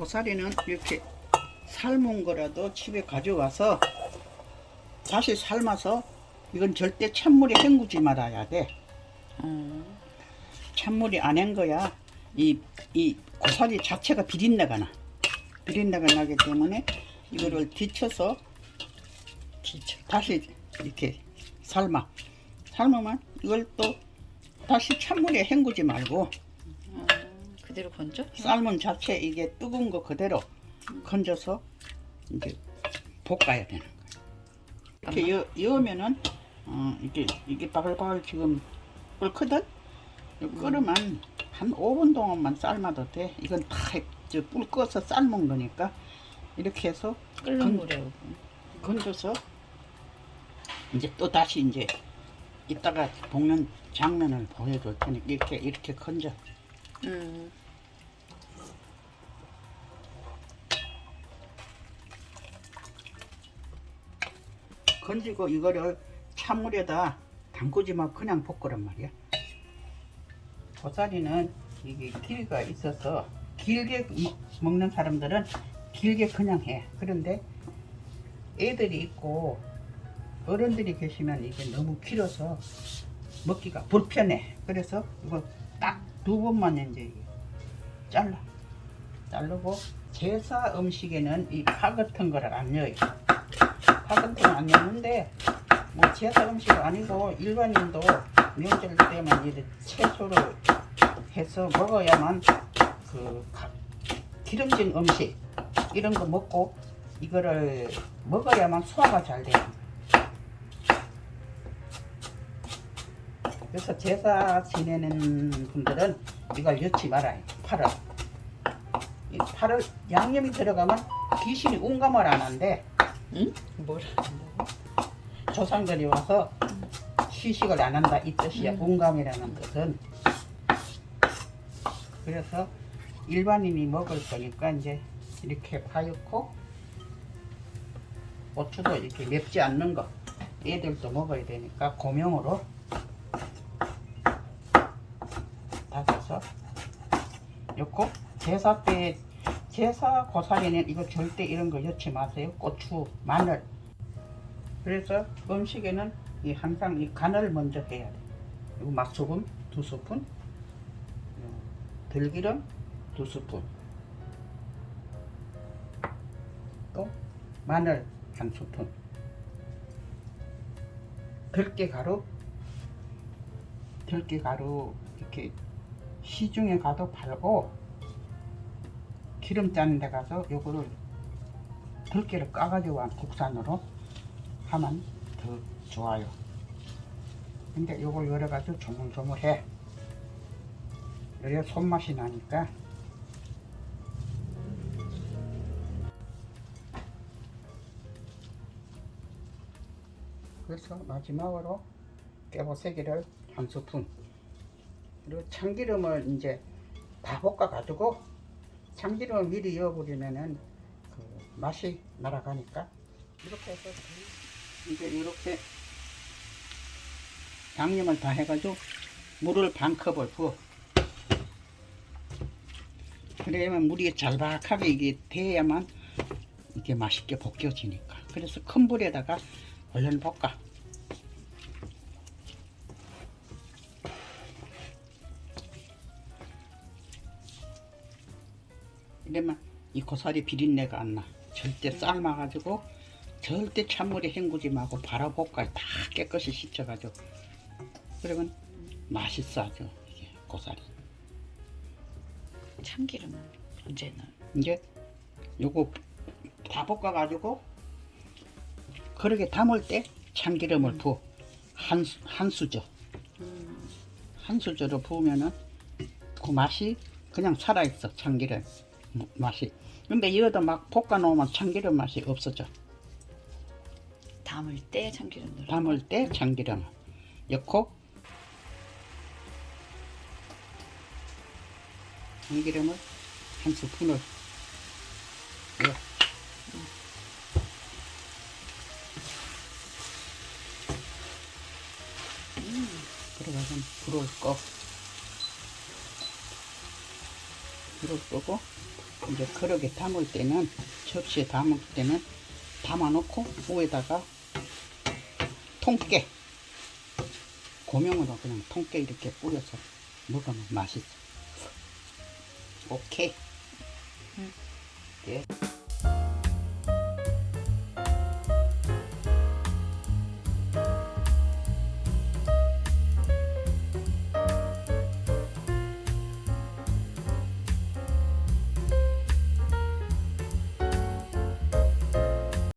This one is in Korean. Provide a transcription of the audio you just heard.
고사리는 이렇게 삶은 거라도 집에 가져와서 다시 삶아서 이건 절대 찬물에 헹구지 말아야 돼. 어. 찬물이 안 헹거야 이, 이 고사리 자체가 비린내가 나. 비린내가 나기 때문에 이거를 뒤쳐서 뒤쳐. 다시 이렇게 삶아. 삶으면 이걸 또 다시 찬물에 헹구지 말고 어, 그대로 건져? 삶은 자체 이게 뜨거운 거 그대로 건져서 이제 볶아야 되는 거야. 이렇게 여, 여면은 어, 이게 이게 바글바글 지금 끓거든. 끓으면 한 5분 동안만 삶아도 돼. 이건 다불 꺼서 삶은 거니까 이렇게 해서 끓는 건- 물에 건져서 이제 또 다시 이제 이따가 볶는 장면을 보여줄 테니까 이렇게 이렇게 건져. 음. 건지고 이거를 찬물에다 담그지 마 그냥 볶으란 말이야. 고사리는 이게 길이가 있어서 길게 먹- 먹는 사람들은 길게 그냥 해. 그런데 애들이 있고 어른들이 계시면 이게 너무 길어서 먹기가 불편해. 그래서 이거 딱 두 번만 이제 잘라. 자르고 제사 음식에는 이 파 같은 거를 안 넣어요. 파 같은 거안 넣는데 뭐 제사 음식 아니고 일반인도 명절 때만 이렇게 채소를 해서 먹어야만 그 가- 기름진 음식 이런 거 먹고 이거를 먹어야만 소화가 잘 돼요. 그래서 제사 지내는 분들은 이걸 넣지 말아요. 파를. 이 파를 양념이 들어가면 귀신이 운감을 안 한대. 응? 뭐라? 조상들이 와서 시식을 안 한다 이 뜻이야. 음. 운감이라는 것은. 그래서 일반인이 먹을 거니까 이제 이렇게 파넣고 고추도 이렇게 맵지 않는 거 애들도 먹어야 되니까 고명으로 다져서 넣고 제사 때 제사 고사리는 이거 절대 이런 거 넣지 마세요. 고추, 마늘. 그래서 음식에는 이 항상 이 간을 먼저 해야 돼. 그리고 맛소금 두 스푼, 어, 들기름 두 스푼, 또 마늘 한 스푼, 들깨가루, 들깨가루 이렇게 시중에 가도 팔고 기름 짜는 데 가서 요거를 들깨를 까가지고 와 국산으로 하면 더 좋아요. 근데 요걸 열어가지고 조물조물해. 그래야 손맛이 나니까. 그래서 마지막으로 깨보세기를 한 스푼. 그리고 참기름을 이제 다 볶아가지고 참기름을 미리 넣어버리면은 그 맛이 날아가니까 이렇게 해서 이제 이렇게 양념을 다 해가지고 물을 반 컵을 부어. 그래야만 물이 잘박하게 이게 돼야만 이게 맛있게 볶여지니까. 그래서 큰 불에다가 얼른 볶아. 이러면 이 고사리 비린내가 안 나. 절대 삶아가지고 절대 찬물에 헹구지 말고 볶아 다 깨끗이 씻어가지고 그러면 맛있어 아주 이게 고사리. 참기름은 언제 넣어? 이제 요거 다 볶아가지고 그렇게 담을 때 참기름을 부어 한, 수- 한 수저 음. 한 수저로 부으면은 그 맛이 그냥 살아있어 참기름 무- 맛이 근데 이거도 막 볶아 놓으면 참기름 맛이 없어져 담을 때 참기름 넣어. 담을 때 참기름 넣고 참기름을 한 스푼을 넣어. 그래가지고 불을 꺼 불을 끄고 이제 그릇에 담을 때는 접시에 담을 때는 담아놓고 위에다가 통깨 고명으로 그냥 통깨 이렇게 뿌려서 먹으면 맛있어. 오케이. 응. 네.